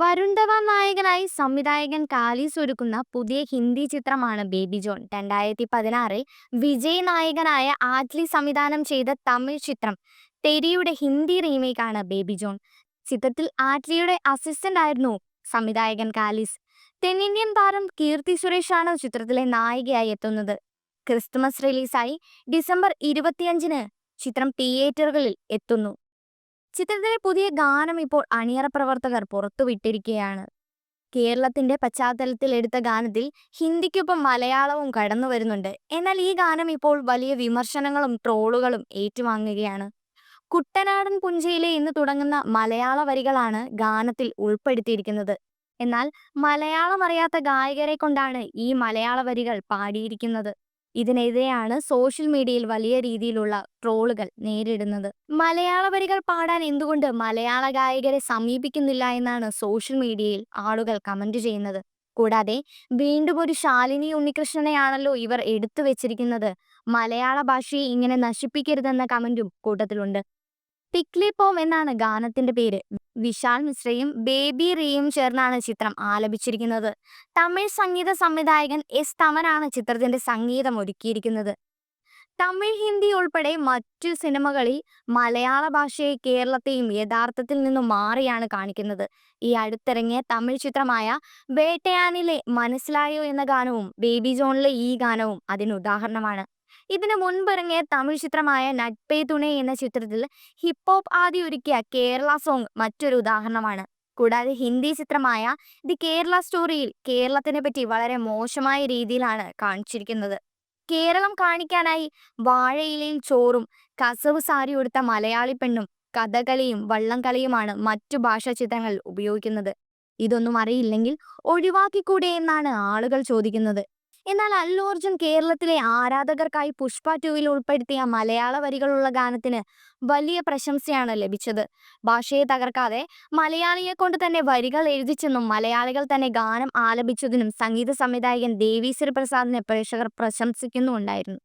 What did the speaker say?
വരുൺ ധവാൻ നായകനായി സംവിധായകൻ കാലീസ് ഒരുക്കുന്ന പുതിയ ഹിന്ദി ചിത്രമാണ് ബേബി ജോൺ. രണ്ടായിരത്തി പതിനാറിൽ വിജയ് നായകനായ ആറ്റ്ലി സംവിധാനം ചെയ്ത തമിഴ് ചിത്രം തെരിയുടെ ഹിന്ദി റീമേക്കാണ് ബേബി ജോൺ. ചിത്രത്തിൽ ആറ്റ്ലിയുടെ അസിസ്റ്റന്റ് ആയിരുന്നു സംവിധായകൻ കാലീസ്. തെന്നിന്ത്യൻ താരം കീർത്തി സുരേഷാണ് ചിത്രത്തിലെ നായികയായി എത്തുന്നത്. ക്രിസ്തുമസ് റിലീസായി ഡിസംബർ ഇരുപത്തിയഞ്ചിന് ചിത്രം തിയേറ്ററുകളിൽ എത്തുന്നു. ചിത്രത്തിലെ പുതിയ ഗാനം ഇപ്പോൾ അണിയറ പ്രവർത്തകർ പുറത്തുവിട്ടിരിക്കുകയാണ് കേരളത്തിന്റെ പശ്ചാത്തലത്തിൽ എടുത്ത ഗാനത്തിൽ ഹിന്ദിക്കൊപ്പം മലയാളവും കടന്നു വരുന്നുണ്ട്. എന്നാൽ ഈ ഗാനം ഇപ്പോൾ വലിയ വിമർശനങ്ങളും ട്രോളുകളും ഏറ്റുവാങ്ങുകയാണ്. കുട്ടനാടൻ പുഞ്ചയിലെ ഇന്ന് തുടങ്ങുന്ന മലയാള വരികളാണ് ഗാനത്തിൽ ഉൾപ്പെടുത്തിയിരിക്കുന്നത്. എന്നാൽ മലയാളം അറിയാത്ത ഗായകരെ കൊണ്ടാണ് ഈ മലയാള വരികൾ പാടിയിരിക്കുന്നത്. ഇതിനെതിരെയാണ് സോഷ്യൽ മീഡിയയിൽ വലിയ രീതിയിലുള്ള ട്രോളുകൾ നേരിടുന്നത്. മലയാള വരികൾ പാടാൻ എന്തുകൊണ്ട് മലയാള ഗായകരെ സമീപിക്കുന്നില്ല എന്നാണ് സോഷ്യൽ മീഡിയയിൽ ആളുകൾ കമന്റ് ചെയ്യുന്നത്. കൂടാതെ വീണ്ടും ഒരു ശാലിനി ഉണ്ണികൃഷ്ണനെയാണല്ലോ ഇവർ എടുത്തു വെച്ചിരിക്കുന്നത് മലയാള ഭാഷയെ ഇങ്ങനെ നശിപ്പിക്കരുതെന്ന കമന്റും കൂട്ടത്തിലുണ്ട്. ടിക്ലി പോം എന്നാണ് ഗാനത്തിന്റെ പേര്. വിശാൽ മിശ്രയും ബേബി റേയും ചേർന്നാണ് ചിത്രം ആലപിച്ചിരിക്കുന്നത്. തമിഴ് സംഗീത സംവിധായകൻ എസ് തമനാണ് ചിത്രത്തിന്റെ സംഗീതം ഒരുക്കിയിരിക്കുന്നത്. തമിഴ് ഹിന്ദി ഉൾപ്പെടെ മറ്റു സിനിമകളിൽ മലയാള ഭാഷയെ കേരളത്തെയും യഥാർത്ഥത്തിൽ നിന്നും മാറിയാണ് കാണിക്കുന്നത്. ഈ അടുത്തിറങ്ങിയ തമിഴ് ചിത്രമായ വേട്ടയാനിലെ മനസ്സിലായോ എന്ന ഗാനവും ബേബി ജോണിലെ ഈ ഗാനവും അതിന് ഉദാഹരണമാണ്. ഇതിനു മുൻപിറങ്ങിയ തമിഴ് ചിത്രമായ നട്പേ തുണെ എന്ന ചിത്രത്തിൽ ഹിപ്പ് ഹോപ്പ് ആദ്യം ഒരുക്കിയ കേരള സോങ് മറ്റൊരു ഉദാഹരണമാണ്. കൂടാതെ ഹിന്ദി ചിത്രമായ ദി കേരള സ്റ്റോറിയിൽ കേരളത്തിനെ പറ്റി വളരെ മോശമായ രീതിയിലാണ് കാണിച്ചിരിക്കുന്നത്. കേരളം കാണിക്കാനായി വാഴയിലയിൽ ചോറും കസവ് സാരി ഉടുത്ത മലയാളി പെണ്ണും കഥകളിയും വള്ളംകളിയുമാണ് മറ്റു ഭാഷാ ചിത്രങ്ങൾ ഉപയോഗിക്കുന്നത്. ഇതൊന്നും അറിയില്ലെങ്കിൽ ഒഴിവാക്കിക്കൂടെ എന്നാണ് ആളുകൾ ചോദിക്കുന്നത്. എന്നാൽ അല്ലു അർജുൻ കേരളത്തിലെ ആരാധകർക്കായി പുഷ്പ ടുവിൽ ഉൾപ്പെടുത്തിയ മലയാള വരികളുള്ള ഗാനത്തിന് വലിയ പ്രശംസയാണ് ലഭിച്ചത്. ഭാഷയെ തകർക്കാതെ മലയാളിയെ കൊണ്ട് തന്നെ വരികൾ എഴുതിച്ചെന്നും മലയാളികൾ തന്നെ ഗാനം ആലപിച്ചതിനും സംഗീത സംവിധായകൻ ദേവീശ്വര പ്രസാദിനെ പ്രേക്ഷകർ പ്രശംസിക്കുന്നുണ്ടായിരുന്നു